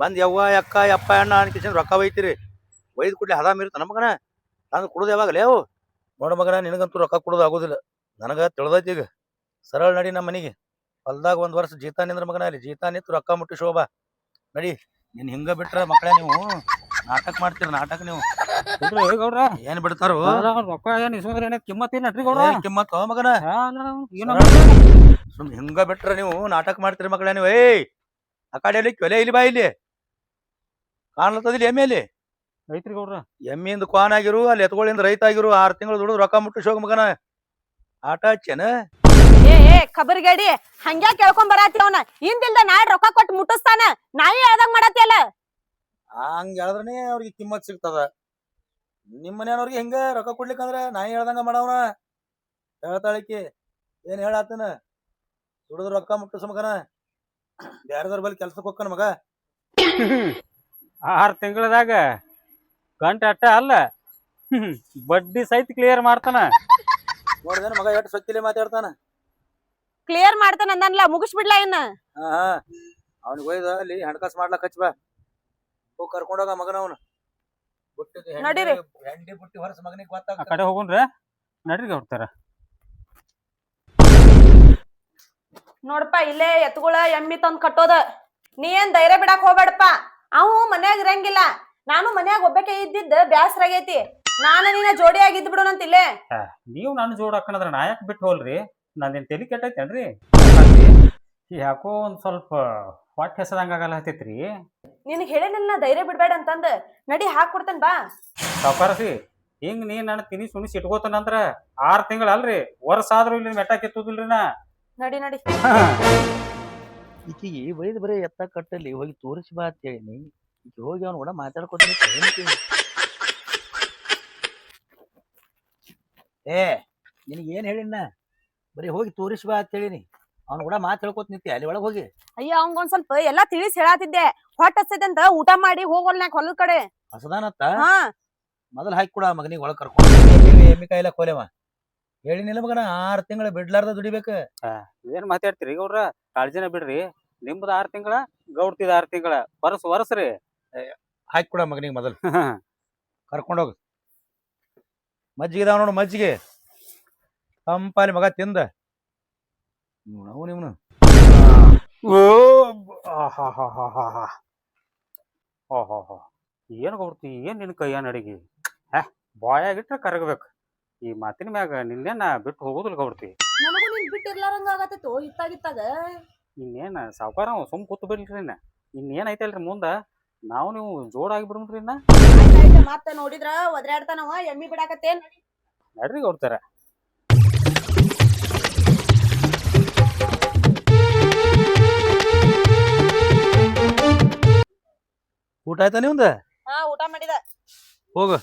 ಬಂದ್ ಯವ್ವ ಅಕ್ಕ ಯಪ್ಪ ಅಣ್ಣ ಅನ್ಕಿಸಿನ ರೊಕ್ಕ ಒಯ್ತೀರಿ. ಒಯ್ದು ಕೂಡಲೇ ಹದ ನಮ್ಮ ಮಗನ. ನಾನು ಕೊಡೋದು ಯಾವಾಗಲೇ ಅವು? ನೋಡ ಮಗನ ನಿನಗಂತೂ ರೊಕ್ಕ ಕೊಡೋದು ಆಗೋದಿಲ್ಲ. ನನಗ ತಿಳಿದೈತಿ ಈಗ. ಸರಳ ನಡಿ ನಮ್ಮ ಮನೆಗೆ. ಹೊಲ್ದಾಗ ಒಂದು ವರ್ಷ ಜೀತ ನಿಂದ್ರ ಮಗನ ಅಲ್ಲಿ. ಜೀತ ನಿಂತು ರೊಕ್ಕ ಮುಟ್ಟಿ ಶೋಭಾ. ನಡಿ ನೀನು ಹಿಂಗ ಬಿಟ್ರ ಮಕ್ಕಳೇ ನೀವು. ನಾಟಕ ಮಾಡ್ತೀರ ನಾಟಕ ನೀವು. ಗೌಡ್ರ. ಏನ್ ಬಿಡ್ತಾರೋ? ರೊಕ್ಕ ಏನ್ ಇಸ್ಕೊಂಡ್ರೆ ಏನ್ ಕಿಮ್ಮತ್ ಏನ್ ಕಿಮ್ಮತ್ ಹೋ ಮಗನ? ಸುಮ್ ಹಿಂಗ ಬಿಟ್ರ ನೀವು ನಾಟಕ ಮಾಡ್ತೀರಿ ಮಕ್ಕಳೇ ನೀವು. ಏಯ್ ಆ ಕಡೆ ಇಲ್ಲಿ ಕೊಲೆ ಇಲ್ಲಿ ಬಾ ಇಲ್ಲಿ. ಕಾಣ್ಲತ್ತದಿಲ್ಲ ಎಮ್ಮೆ ಅಲ್ಲಿ. ಐತ್ರಿ ಗೌಡ್ರ ಎಮ್ಮಿಂದ ಕ್ವಾನ್ ಆಗಿರು ಅಲ್ಲಿ ಎತ್ಗಳಿಂದ ರೈತ ಆಗಿರು ಆರ್ ತಿಂಗಳು ದುಡಿದು ರೊಕ್ಕ ಮುಟ್ಟಿಸ್ ಹೋಗ ಮಗನ ಆಟ ಹಚ್ಚೇನ? ಏ ಏ ಖಬರ್ಗೇಡಿ ಹಂಗ್ಯಾ ಕೇಳ್ಕೊಂಡ್ ಬರಾತಿ ಅವನ? ಹಿಂದಿಲ್ದ ನಾಳೆ ರೊಕ್ಕ ಕೊಟ್ಟು ಮುಟ್ಟಿಸ್ತಾನ? ನಾಯಿ ಹೇಳ್ದಂಗ್ ಮಾಡತ್ತಿಯಲ್ಲ ಹಂಗ ಹೇಳಿದ್ರೆ ಅವ್ರಿಗೆ ಕಿಮ್ಮತ್ ಸಿಗ್ತದ. ನಿಮ್ ಮನೆಯವ್ರಿಗೆ ಹಿಂಗ ರೊಕ್ಕ ಕೊಡ್ಲಿಕ್ಕಂದ್ರ ನಾಯಿ ಹೇಳ್ದಂಗ ಮಾಡವನ? ಹೇಳ್ತಾಳಿಕಿ ಏನ್ ಹೇಳಾತನ? ದುಡಿದು ರೊಕ್ಕ ಮುಟ್ಟಿಸ್ ಮಗನ. ಬ್ಯಾರದವ್ರ ಬಲ್ಲಿ ಕೆಲ್ಸಕ್ಕೆ ಹೋಗ್ಕನ ಮಗ. ಆರ್ ತಿಂಗಳದಾಗ ಗಂಟ ಅಟ್ಟ ಅಲ್ಲ. ಬಡ್ಡಿ ಸಹಿತ ಕ್ಲಿಯರ್ ಮಾಡ್ತಾನ. ನೋಡಿದೇನ ಮಗ ಎಷ್ಟು ಸೊಕ್ಕಿಲೆ ಮಾತಾಡ್ತಾನ. ಕ್ಲಿಯರ್ ಮಾಡ್ತಾನ ಅಂದನ್ಲ ಮುಗಿಸ್ಬಿಡ್ಲಾ ಇನ್ನ? ಅವನಿಗೆ ಹೋಯ್ದ ಒಯ್ದ ಅಲ್ಲಿ ಹಣಕಾಸು ಮಾಡ್ಲಕ್ ಹಚ್ಚ ಬಾ. ಹೋಗಿ ಕರ್ಕೊಂಡೋಗ ಮಗನ ಅವನು. ನಡೀರಿ. ಹೆಂಡಿ ಬುಟ್ಟಿ ಹೊರಸ್ ಮಗನಿಗೆ ಆ ಗೊತ್ತಾಗ ಕಡೆ ಹೋಗುನ್ರ ನಡ್ರಿ ಗೌಡ್ತಾರ. ನೋಡಪ್ಪ ಇಲ್ಲೇ ಎತ್ಗುಳ ಎಮ್ಮಿ ತಂದ್ ಕಟ್ಟೋದ. ನೀ ಏನ್ ಧೈರ್ಯ ಬಿಡಕ್ ಹೋಗ್ಬೇಡಪ್ಪ. ಅವು ಮನ್ಯಾಗ ಇರಂಗಿಲ್ಲ. ನಾನು ಮನ್ಯಾಗ ಒಬ್ಬಕ್ಕೆ ಇದ್ದಿದ್ದ ಬ್ಯಾಸರ ಆಗೈತಿ ನಾನು ನೀನ ಜೋಡಿ ಆಗಿದ್ ಬಿಡೋಣಂತ ಇಲ್ಲೇ ನೀವು ನನ್ನ ಜೋಡ್ ಹಾಕೊಂಡ್ರೆ ನಾ ಯಾಕೆ ಬಿಟ್ಟು ಹೋಲ್ರಿ? ನಂದೇನ್ ತಲೆ ಕೆಟ್ಟೈತೇನ್ರಿ? ಯಾಕೋ ಒಂದ್ ಸ್ವಲ್ಪ ಹೊಟ್ಟೆ ಹೆಸದಂಗ ಆಗಲ್ಲ ಹತ್ತೈತ್ರಿ? ನಿನಗ್ ಹೇಳಿನಿಲ್ಲ ಧೈರ್ಯ ಬಿಡ್ಬೇಡ ಅಂತಂದ. ನಡಿ ಹಾಕ್ ಕೊಡ್ತೇನ್ ಬಾ. ಸಪಾರಸಿ ಹಿಂಗ್ ನೀ ನನ್ನ ತಿನಿ ಸುಣಿಸಿ ಇಟ್ಕೋತಾನಂದ್ರ ಆರ್ ತಿಂಗಳ ಅಲ್ರಿ ವರ್ಷ ಆದ್ರೂ ಇಲ್ಲಿ ಮೆಟ್ಟ ಕೆತ್ತುದಿಲ್ರಿ ನಾ. ನಡಿ ನಡಿ. ಈಕಿಗೆ ಬೈದ್ ಬರೀ ಎತ್ತ ಕಟ್ಟಲ್ಲಿ ಹೋಗಿ ತೋರಿಸಿ ಬಾ ಅಂತ ಹೇಳಿನಿ ಈಕಿ ಹೋಗಿ ಅವ್ನು ಕೂಡ ಮಾತಾಡ್ಕೊತೀನಿ ಏ ನಿನಗೆ ಏನು ಹೇಳಿನ ಬರೀ ಹೋಗಿ ತೋರಿಸಿ ಬಾ ಅಂತ ಹೇಳಿನಿ ಅವ್ನು ಕೂಡ ಮಾತಾಡ್ಕೊತ ಹೇಳ್ಕೊತ ನಿಂತಿ ಅಲ್ಲಿ ಒಳಗೆ ಹೋಗಿ ಅಯ್ಯ ಅವಂಗ ಒಂದ್ ಸ್ವಲ್ಪ ಎಲ್ಲಾ ತಿಳಿಸಿ ಹೇಳಾತಿದ್ದೆ ಹೊಟ್ಟ ಹಸ್ತೈತೆ ಅಂತ ಊಟ ಮಾಡಿ ಹೋಗೋಲ್ನ್ಯಾಕ ಹೊಲದ ಕಡೆ ಹಸದಾನತ್ತ ಹಾ ಮೊದಲು ಹಾಕಿ ಕೊಡ ಮಗನಿಗೆ ಒಳಗೆ ಕರ್ಕೊಂಡು ಎಮ್ಮಿ ಕಾಯಿಲ್ಲ ಕೋಲೆವ ಹೇಳಿನಿಲ್ಲ ಮಗನ ಆರು ತಿಂಗಳು ಬಿಡ್ಲಾರ್ದ ದುಡಿಬೇಕು. ಏನ್ ಮಾತಾಡ್ತೀರಿ ಗೌಡ್ರ? ಕಾಳಜಿನ ಬಿಡ್ರಿ. ನಿಮ್ದು ಆರ್ ತಿಂಗಳ ಗೌಡ್ತಿದ ಆರ್ ತಿಂಗಳ. ವರ್ಷ ವರ್ಷರಿ ಹಾಕಿ ಕೊಡ ಮಗನಿಗೆ ಮೊದಲು. ಕರ್ಕೊಂಡೋಗ ಮಜ್ಜಿಗೆ ಇದಾವ ನೋಡು ಮಜ್ಜಿಗೆ. ತಂಪಾಲಿ ಮಗ ತಿಂದ. ನೋಡವು ನಿಮ್ನು. ಓ ಹಾ ಏನು ಗೌಡ್ತಿ ಏನ್ ನಿನ್ ಕೈಯ ಹ ಹೇ ಬಾಯಾಗಿಟ್ರೆ ಕರಗಬೇಕು. ಈ ಮಾತಿನ ಮ್ಯಾಗ ನಿನ್ನೇನ ಬಿಟ್ಟು ಹೋಗುದಿಲ್ಲ ಗೌಡ್ತಿ. ನನಗೂ ನಿನ್ ಬಿಟ್ಟಿರ್ಲಾರಂಗ ಆಗತ್ತಿತ್ತು ಇತ್ತಾಗಿತ್ತಾಗ? ಇನ್ನೇನ ಸಾವ್ಕಾರ ಅವ ಸುಮ್ ಕೂತು ಬಿಡ್ಲ್ರಿ ಇನ್ನ. ಇನ್ನೇನ್ ಐತಲ್ರಿ ಮುಂದ? ನಾವು ನೀವು ಜೋಡಾಗಿ ಬಿಡ್ರಿ ಇನ್ನ. ಮತ್ತೆ ಮತ್ತ ನೋಡಿದ್ರ ಒದ್ರಾಡ್ತಾನವ ಎಮ್ಮಿ ಬಿಡಾಕತ್ತೇನ್? ನಡ್ರಿ ಗೌಡ್ತಾರ. ಊಟ ಆಯ್ತಾ ನಿಮ್ದ? ಹಾ ಊಟ ಮಾಡಿದ. ಹೋಗು.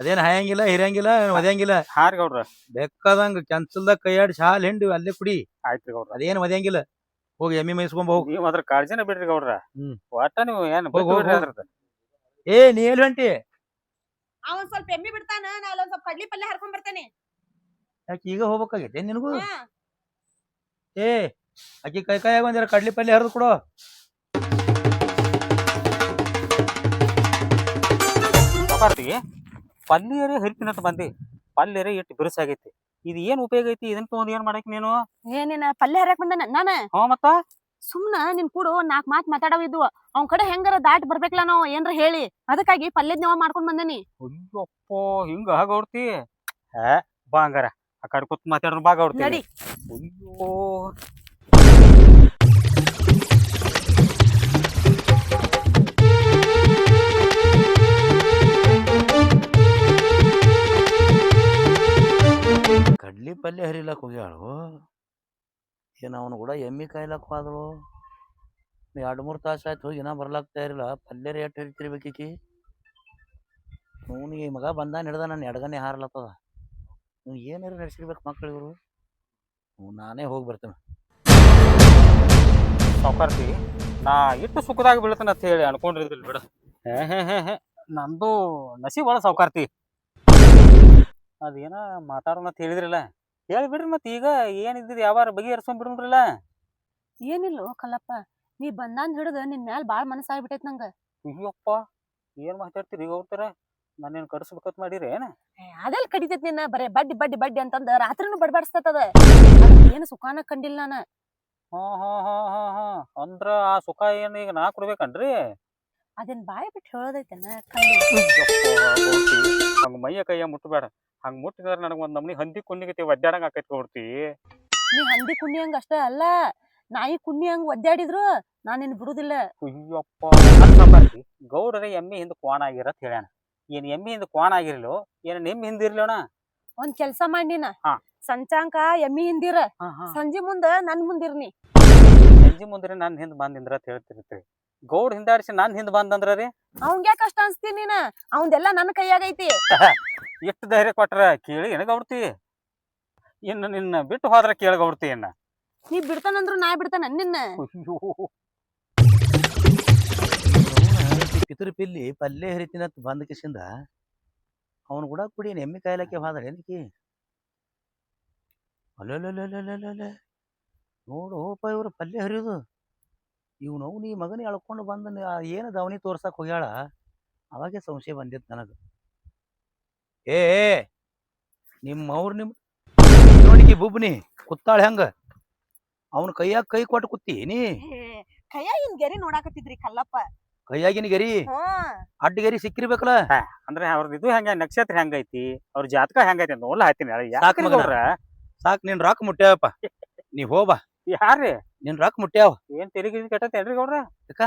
ಅದೇನ್ ಹಾಯಂಗಿಲ್ಲ ಹಿರಿಯಂಗಿಲ್ಲ ಒದೆಯಂಗಿಲ್ಲ ಹಾರಿ ಗೌಡ್ರ ಬೇಕಾದಂಗ ಕೆನ್ಸಲ್ದಾಗ ಕೈಯಾಡಿಸಿ ಹಾಲು ಹಿಂಡಿ ಅಲ್ಲೇ ಕುಡಿ. ಆಯ್ತ್ರಿ ಗೌಡ್ರ. ಅದೇನ್ ಒದೆಯಂಗಿಲ್ಲ ಹೋಗಿ ಎಮ್ಮಿ ಮೇಯಿಸ್ಕೊಂಬ ಹೋಗಿ. ನೀವು ಅದ್ರ ಕಾಳಜಿನ ಬಿಡ್ರಿ ಗೌಡ್ರ. ಹ್ಮ್. ಒಟ್ಟ ನೀವು ಏನ್ ಹೋಗ್ ಹೋಗ್. ಹೋಗ್. ಏ ನೀ ಎಲ್ಲಿ ಹೊಂಟಿ? ಅವನ್ ಸ್ವಲ್ಪ ಎಮ್ಮಿ ಬಿಡ್ತಾನ ನಾ ಅಲ್ಲೊಂದ್ ಸ್ವಲ್ಪ ಕಡ್ಲಿ ಪಲ್ಯ ಹರ್ಕೊಂಡ್ ಬರ್ತೇನೆ. ಯಾಕೆ ಈಗ ಹೋಗ್ಬೇಕಾಗೈತೆ ನಿನಗೂ? ಹಾ. ಏ ಆಕಿ ಕೈ ಕೈಯಾಗ ಒಂದಿರ ಕಡ್ಲಿ ಪಲ್ಲೆ ಹರಿದು ಕೊಡು. ಸಾಕಾರ್ತಿಗೆ ಪಲ್ಯರೇ ಹರಿತಿನಂತ ಬಂದಿ. ಪಲ್ಯರೇ ಎಷ್ಟು ಬಿರುಸಾಗೈತಿ ಇದು ಏನ್ ಉಪಯೋಗ ಐತಿ? ಇದನ್ ತಗೊಂಡ್ ಏನ್ ಮಾಡಕ್ ನೀನು? ಏನೇನ ಪಲ್ಯ ಹರಕ್ ಬಂದಾನ ನಾನ. ಹ್ಞೂ ಮತ್ತ? ಸುಮ್ನ ನಿನ್ ಕೂಡು ನಾಕ್ ಮಾತ್ ಮಾತಾಡವ್ ಇದ್ವು. ಅವ್ನ ಕಡೆ ಹೆಂಗಾರ ದಾಟ್ ಬರ್ಬೇಕಲ್ಲ ನಾವು ಏನ್ರ ಹೇಳಿ. ಅದಕ್ಕಾಗಿ ಪಲ್ಯದ್ ನೀವ ಮಾಡ್ಕೊಂಡ್ ಬಂದನಿ. ಅಯ್ಯಪ್ಪ ಹಿಂಗ ಹಾಗೌಡ್ತಿ ಹೇ ಬಾ ಹಂಗಾರ ಆ ಕಡೆ ಕೂತ್ ಮಾತಾಡ್ರ ಬಾ ಗೌಡ್ತಿ ನಡಿ. ಅಯ್ಯೋ. ಕಡ್ಲಿ ಪಲ್ಯ ಹರಿಲಕ್ಕೆ ಹೋಗ್ಯಾಳು? ಏನು ಅವನು ಕೂಡ ಎಮ್ಮೆ ಕಾಯ್ಲಕ್ಕ ಹೋದಳು? ಎರಡು ಮೂರು ತಾಸು ಆಯ್ತು ಹೋಗಿ ಇನ್ನೂ ಬರ್ಲಾಗ್ತಾ ಇರಲಿಲ್ಲ ಪಲ್ಯ ರೇಟ್ ಹರಿತಿರ್ಬೇಕೀಕಿ ಅವನಿಗೆ ಮಗ ಬಂದ ಹಿಡ್ದ ನನ್ನ ಎಡಗನೆ ಹಾರ್ಲತ್ತದ. ನೀವು ಏನಾರು ನಡೆಸಿರ್ಬೇಕು ಮಕ್ಕಳು ಇವರು? ನಾನೇ ಹೋಗಿ ಬರ್ತೇನೆ. ಸಾವುಕಾರ್ತಿ ನಾ ಇಟ್ಟು ಸುಖದಾಗ ಬೀಳ್ತಾನ ಅಂತ ಹೇಳಿ ಅನ್ಕೊಂಡಿರ್ತಿಲ್ಲ ಬಿಡ. ಹೇ ಹೇ ಹೇ ಹೇ. ನಂದು ನಸಿ ಭಾಳ ಸಾವುಕಾರ್ತಿ ಅದೇನ ಮಾತಾಡೋಣ ಅಂತ ಹೇಳಿದ್ರಲ್ಲ ಹೇಳಿ ಬಿಡ್ರಿ ಮತ್ತೆ ಈಗ ಏನಿದ್ದಿದ್ದು ಯಾವಾರ ಬಗೆಹರಿಸ್ಕೊಂಡ್ ಬಿಡ್ರಲ್ಲ ಏನಿಲ್ಲ ಕಲ್ಲಪ್ಪ ನೀ ಬಂದಾನ್ ಹಿಡಿದು ನಿನ್ ಮ್ಯಾಲ ಬಾಳ್ ಮನಸ್ಸಾಗ್ಬಿಟ್ಟೈತ್ ನಂಗ. ಅಯ್ಯಪ್ಪ ಏನ್ ಮಾತಾಡ್ತೀರಿ ಹೋಗ್ತಾರ ನಾನೇನ್ ಕರ್ಸ್ಬೇಕತ್ ಮಾಡಿರಿ ಏನ? ಏ, ಅದೆಲ್ ಕಡಿತೈತ್ ನಿನ್ನ? ಬರೇ ಬಡ್ಡಿ ಬಡ್ಡಿ ಬಡ್ಡಿ ಅಂತಂದ ರಾತ್ರಿನೂ ಬಡ್ಬಾಡ್ಸ್ತದ ಏನು ಸುಖಾನ ಕಂಡಿಲ್ಲ ನಾನು. ಹಾ ಹಾ ಹಾ ಹಾ ಹಾ ಅಂದ್ರ ಆ ಸುಖ ಏನು ಈಗ ನಾ ಕೊಡ್ಬೇಕನ್ರಿ? ಅದನ್ನ ಬಾಯಿ ಬಿಟ್ಟು ಹೇಳೋದೈತೆ ಹಂಗ ಮೈಯ ಕೈಯ ಮುಟ್ಟಬೇಡ ಹಂಗ ಮುಟ್ಟಿದ್ರ ನನಗ ಒಂದ್ ನಮ್ನಿ ಹಂದಿ ಕುನ್ನಿಗತಿ ಒದ್ದಾಡಂಗ ಆಕೈತಿ ಕೊಡ್ತಿ ನೀ ಹಂದಿ ಕುಣ್ಣಿ ಹಂಗ ಅಷ್ಟೇ ಅಲ್ಲ ನಾಯಿ ಕುಣ್ಣಿ ಹಂಗ ಒದ್ದಾಡಿದ್ರು ನಾನ್ ನಿನ್ ಬಿಡುದಿಲ್ಲ. ಅಯ್ಯಪ್ಪ ಸಾಕಾರ್ತಿ ಗೌಡರ ಎಮ್ಮೆ ಹಿಂದ ಕ್ವಾಣ ಆಗಿರತ್ ಹೇಳ್ಯಾನ. ಏನ್ ಎಮ್ಮಿ ಹಿಂದ ಕ್ವಾಣ ಆಗಿರ್ಲೋ ಏನ್ ನಿಮ್ ಹಿಂದ ಇರ್ಲೋಣ ಒಂದ್ ಕೆಲ್ಸ ಮಾಡಿ ನೀನ. ಹಾ. ಸಂಚಾಂಕ ಎಮ್ಮಿ ಹಿಂದಿರ ಸಂಜೆ ಮುಂದ ನನ್ ಮುಂದಿರ್ನಿ ಸಂಜಿ ಮುಂದಿರ ನನ್ ಹಿಂದ್ ಬಂದಿಂದ್ರ ಹೇಳ್ತಿರ್ತೀವಿ ಗೌಡ್ ಹಿಂದಾರಿಸಿ ನನ್ ಹಿಂದ್ ಬಂದಂದ್ರ ರೀ? ಅವಂಗ್ ಯಾಕೆ ಅಷ್ಟ ಅನ್ಸ್ತಿ ನೀನ? ಅವಂದೆಲ್ಲ ನನ್ನ ಕೈಯಾಗೈತಿ ಎಷ್ಟು ಧೈರ್ಯ ಕೊಟ್ರ ಕೇಳಿ ಏನ ಗೌಡ್ತಿ? ಇನ್ನು ನಿನ್ನ ಬಿಟ್ಟು ಹೋದ್ರ ಕೇಳ ಗೌಡ್ತಿ ಏನ ನೀ ಬಿಡ್ತಾನಂದ್ರು ನಾ ಬಿಡ್ತಾನ ನಿನ್ನ. ಅಯ್ಯೋ. ಪಿತೃ ಪಿಲ್ಲಿ ಪಲ್ಲೆ ಹರಿತಿನ ಬಂದ ಕಿಸಿಂದ ಅವನು ಕೂಡ ಕುಡಿ ಎಮ್ಮೆ ಕಾಯಿಲಕ್ಕೆ ಹೋದ್ರೆ ಏನಕ್ಕೆ ಅಲ್ಲಲ್ಲಲ್ಲಲ್ಲಲ್ಲಲ್ಲ ನೋಡು ಹೋಪ ಇವ್ರು ಪಲ್ಲೆ ಹರಿಯೋದು. ಇವ್ನು ನೀ ಮಗನ ಎಳ್ಕೊಂಡು ಬಂದ ಏನು ದವನಿ ತೋರ್ಸಕ್ ಹೋಗ್ಯಾಳ? ಅವಾಗೆ ಸಂಶಯ ಬಂದಿತ್ತು ನನಗೆ. ಏ ಏ, ನಿಮ್ಮ ಅವ್ರು ನಿಮ್ಮ ನೋಡಿಕಿ ಬುಬ್ನಿ ಕುತ್ತಾಳೆ ಹೆಂಗ? ಅವನ ಕೈಯಾಗ ಕೈ ಕೊಟ್ಟು ಕುತ್ತಿ ನೀ? ಕೈಯಾಗಿನ ಗೆರಿ ನೋಡಾಕತ್ತಿದ್ರಿ ಕಲ್ಲಪ್ಪ. ಕೈಯಾಗಿನ ಗೆರಿ? ಅಡ್ಡ ಗೆರಿ ಸಿಕ್ಕಿರ್ಬೇಕಲ್ಲ? ಅಂದ್ರೆ ಅವ್ರದ್ದು ಇದು ಹೆಂಗ ನಕ್ಷತ್ರ ಹೆಂಗೈತಿ? ಅವ್ರ ಜಾತಕ ಹೆಂಗೈತಿ ಅಂತ ನೋಡ್ಲ ಹಾಕ್ತೀನಿ ಸಾಕು ಮಗನ. ಯಾಕ್ರಿ ಸಾಕ್ ನಿನ್ ರೊಕ್ಕ ಮುಟ್ಟ್ಯಾವಪ್ಪ ನೀ ಹೋಬಾ ಯಾರ್ರಿ? ನಿನ್ ರೊಕ್ಕ ಮುಟ್ಟ್ಯಾವ. ಏನ್ ತೆರಿಗೆ ಕೆಟ್ಟತೇನ್ರಿ ಗೌಡ್ರ? ಯಾಕ?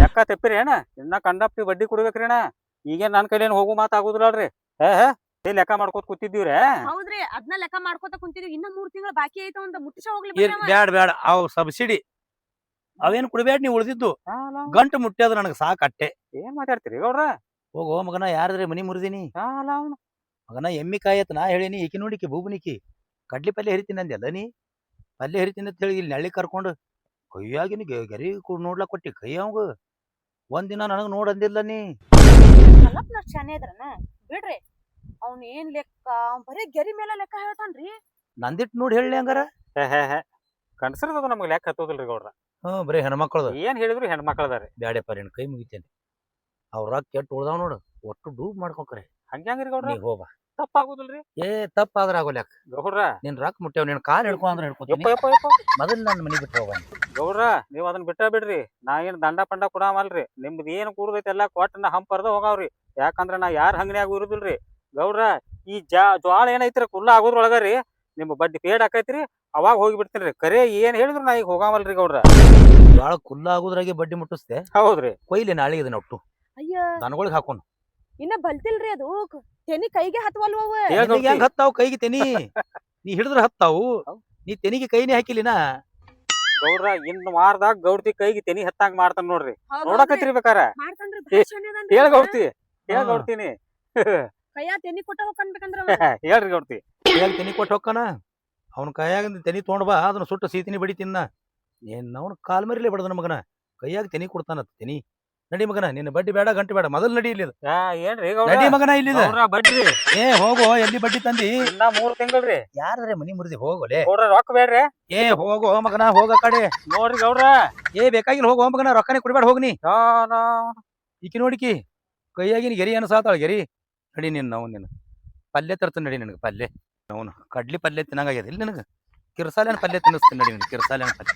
ಲೆಕ್ಕ ತೆಪ್ಪಿರಿ ಏನ ಇನ್ನ ಕಂಡಪ್ಪಿ ಬಡ್ಡಿ ಕೊಡ್ಬೇಕ್ರಿ ಅಣ್ಣ. ಈಗೇನ್ ನನ್ ಕೈಲಿ ಏನ್ ಹೋಗು ಮಾತು ಆಗುದಿಲ್ಲಲ್ರಿ. ಹೇ ಹೇ ಏ ಲೆಕ್ಕ ಮಾಡ್ಕೋತ ಕೂತಿದ್ದೀವ್ರಿ? ಹೌದ್ರಿ ಅದ್ನ ಲೆಕ್ಕ ಮಾಡ್ಕೊತ ಕುಂತಿದ್ವಿ. ಇನ್ನ ಮೂರ್ ತಿಂಗಳು ಬಾಕಿ ಐತ ಒಂದ್ ಮುಟ್ಟಿಸ ಹೋಗ್ಲಿ ಅವ. ಬ್ಯಾಡ ಬ್ಯಾಡ. ಅವ್ ಸಬ್ಸಿಡಿ ಅವೇನ್ ಕುಡಬೇಡ ನೀ ಉಳಿದಿದ್ದು? ಗಂಟು ಮುಟ್ಟ್ಯಾದ ನನಗೆ ಸಾಕ್ ಅಟ್ಟೆ. ಏನ್ ಮಾತಾಡ್ತೀರಿ ಗೌಡ್ರ? ಹೋಗೋ ಮಗನ ಯಾರಿದ್ರೆ ಮನಿ ಮುರಿದೀನಿ. ಮಗನ ಎಮ್ಮಿ ಕಾಯತ್ ನಾ ಹೇಳಿನಿ ಈಕಿ ನೋಡಿಕಿ ಬೂಬನಿಕಿ. ಕಡ್ಲಿ ಪಲ್ಲೆ ಹರಿತೀನಿ ಅಂದ್ಯಲ್ಲ ನೀ? ಪಲ್ಯ ಹರಿತೀನಿ ಅಂತ ಹೇಳಿ ಇಲ್ಲಿ ನೆಳ್ಳಿ ಕರ್ಕೊಂಡು ಕೈಯಾಗಿನ ಗೆ- ಗೆರಿ ಕೂಡ ನೋಡ್ಲಕ್ ಕೊಟ್ಟಿ ಕೈ ಅವಂಗ. ಒಂದಿನ ನನಗೆ ನೋಡಂದಿಲ್ಲ ನೀ. ಕಲ್ಲಪ್ಪನ ಅಷ್ಟ್ ಶಾನೆ ಇದ್ರನ. ಬಿಡ್ರಿ. ಅವ್ನ್ ಏನ್ ಲೆಕ್ಕ? ಅವ್ನ್ ಬರೀ ಗೆರಿ ಮೇಲೆ ಲೆಕ್ಕ ಹೇಳ್ತಾನ್ರಿ ನಂದಿಟ್ ನೋಡಿ ಹೇಳಿ ಹಂಗಾರ. ಹೇ ಹೇ ಹೇ. ಗಂಡಸರದ ನಮ್ಗೆ ಲೆಕ್ಕ ಹತ್ತೋದಿಲ್ರಿ ಗೌಡ್ರ. ಹ್ಞೂ ಬರೀ ಹೆಣ್ಮಕ್ಳದ. ಏನ್ ಹೇಳಿದ್ರು ಹೆಣ್ಮಕ್ಳದಾರಿ. ಬ್ಯಾಡಪ್ಪ ಪರಿ ಕೈ ಮುಗಿತೇನೆ. ಅವ್ರ ಕೆಟ್ಟ ಉಳ್ದಾವ್ ನೋಡು. ಒಟ್ಟು ಡೂಬ್ ಮಾಡ್ಕೊಕ್ರೆ. ಹಂಗ್ಯಾಂಗ್ರಿ ಗೌಡ್ರ? ನೀ ಹೋಗ ತಪ್ಪಾಗುದಿಲ್ರಿ? ಏ ತಪ್ಪ ಆದ್ರ ಆಗೋಲ್ಯಾಕ ಗೌಡ್ರ. ನಿನ್ ರೊಕ್ಕ ಮುಟ್ಟ್ಯಾವ ನಿನ್ ಕಾಲ್ ಹಿಡ್ಕೊ ಅಂದ್ರೆ ಯಪ್ಪ ಹಿಡ್ಕೊತೀನಿ ಯಪ್ಪ ಯಪ್ಪ ಮೊದಲ್ ನನ್ನ ಮನಿ ಬಿಟ್ಟು ಹೋಗ ಗೌಡ್ರ ನೀವ್ ಅದನ್ನ ಬಿಟ್ಟ ಬಿಡ್ರಿ. ನಾ ಏನ್ ದಂಡ ಪಂಡ ಕೊಡಾಮಲ್ರಿ ನಿಮ್ದು ಏನ್ ಕೂಡದೈತಿ ಎಲ್ಲಾ ಕೊಟ್ಟ ನಾ ಹಂಪರ್ದ ಹೋಗಾವ್ರಿ. ಯಾಕಂದ್ರ ನಾ ಯಾರ ಹಂಗನ್ಯಾಗ ಇರುದಿಲ್ರಿ. ಗೌಡ್ರ ಈ ಜಾ ಜ್ವಾಳ ಏನೈತ್ರಿ ಕುಲ್ಲ ಆಗೋದ್ರೊಳಗರಿ ನಿಮ್ ಬಡ್ಡಿ ಪೇಡ್ ಆಕೈತ್ರಿ ಅವಾಗ ಹೋಗಿ ಬಿಡ್ತೀನ್ರಿ ಕರೆ ಏನ್ ಹೇಳಿದ್ರು ನಾ ಈಗ ಹೋಗಾಮಲ್ರಿ ಗೌಡ್ರ. ಬಾಳ ಕುಲ್ಲ ಆಗುದ್ರಾಗೆ ಬಡ್ಡಿ ಮುಟ್ಟಿಸ್ತೆ. ಹೌದ್ರಿ. ಕೊಯ್ಲಿ ನಾಳೆ ಇದನ್ನ ಒಟ್ಟು. ಅಯ್ಯ. ದನಗಳಿಗೆ ಹಾಕೊಂಡು ಇನ್ನ ಬಲ್ತಿಲ್ರಿ ಅದು. ತೆನಿ ಕೈಗೆ ಹತ್ತವಲ್ವ ಅವ ಹೇಳ್ ಹೆಂಗ್ ಹತ್ತಾವ್ ಕೈಗೆ ತೆನಿ? ನೀ ಹಿಡಿದ್ರ ಹತ್ತಾವು. ನೀ ತೆನಿಗೆ ಕೈನೇ ಹಾಕಿಲಿನ? ಗೌಡ್ರ ಇನ್ ಮಾರ್ದಾಗ ಗೌಡ್ತಿ ಕೈಗೆ ತೆನಿ ಹತ್ತಂಗ್ ಮಾಡ್ತಾನ ನೋಡ್ರಿ. ನೋಡಕತ್ತಿರಿ ನೋಡಕತ್ರಿ ಬೇಕಾರ ಹೇಳ ಹೇಳ್ ಗೌಡ್ತಿ ಹೇಳ್ ಗೌಡ್ತೀನಿ ಕೈಯಾಗ ತೆನಿ ಕೊಟ್ಟ ಹೋಗ್ಕನ್ಬೇಕಂದ್ರ ಹೇಳ್ರಿ ಗೌಡ್ತಿ. ಕೈಯಾಗ ತೆನಿ ಕೊಟ್ಟು ಹೋಕ್ಕನ ಅವ್ನ ಕೈಯಾಗ ತೆನಿ ತೊಗೊಂಡ್ ಬಾ ಅದನ್ನ ಸುಟ್ಟು ಸೀತಿನಿ ಬಡಿತಿನ್ನ ಏನ್ ಅವ್ನ ಕಾಲ್ ಮರಿಲೇ ಬಡದ ಮಗನ? ಕೈಯಾಗ ತೆನಿ ಕೊಡ್ತಾನ ತೆನಿ. ನಡಿ ಮಗನ ನಿನ್ನ ಬಡ್ಡಿ ಬೇಡ ಗಂಟೆ ಬೇಡ ಮೊದಲು ನಡಿ ಇಲ್ಲಿ ಏನ್ರಿ ನಡಿ ಮಗನ ಇಲ್ಲಿ ಬಡ್ರಿ. ಏ ಹೋಗೋ ಎಲ್ಲಿ ಬಡ್ಡಿ ತಂದಿ? ಇನ್ನ ಮೂರ್ ತಿಂಗಳ್ರಿ. ಯಾರ್ರೆ ಮನಿ ಮುರಿದಿ? ಹೋಗೋಲೆ ಗೌಡ್ರ ರೊಕ್ಕ ಬೇಡ್ರಿ. ಏ ಹೋಗೋ ಮಗನ ಹೋಗ ಕಡೆ. ನೋಡ್ರಿ ಗೌಡ್ರ. ಏ ಬೇಕಾಗಿಲ್ಲ ಹೋಗೋ ಮಗನ ರೊಕ್ಕನೆ ಕುಡಿಬೇಡ ಹೋಗ್ನಿ ಈಕಿ ನೋಡಿಕಿ ಕೈಯಾಗಿನ ಗೆರಿ ಅನ್ಸಾತಾಳ ಗೆರಿ. ನಡಿ ನಿನ್ನ ನಾವು ನಿನ್ನ ಪಲ್ಯ ತರ್ತೀನಿ ನಡಿ ನಿನಗೆ ಪಲ್ಯ. ಅವನು ಕಡ್ಲಿ ಪಲ್ಯ ತಿನ್ನಂಗಾಗ್ಯದ ಇಲ್ಲಿ ನಿನಗೆ. ಕಿರ್ಸಾಲೇನ ಪಲ್ಯ ತಿನ್ನಿಸ್ತೀನಿ ನಡಿ ನಿನಗೆ ಕಿರ್ಸಾಲೇನ ಪಲ್ಯ.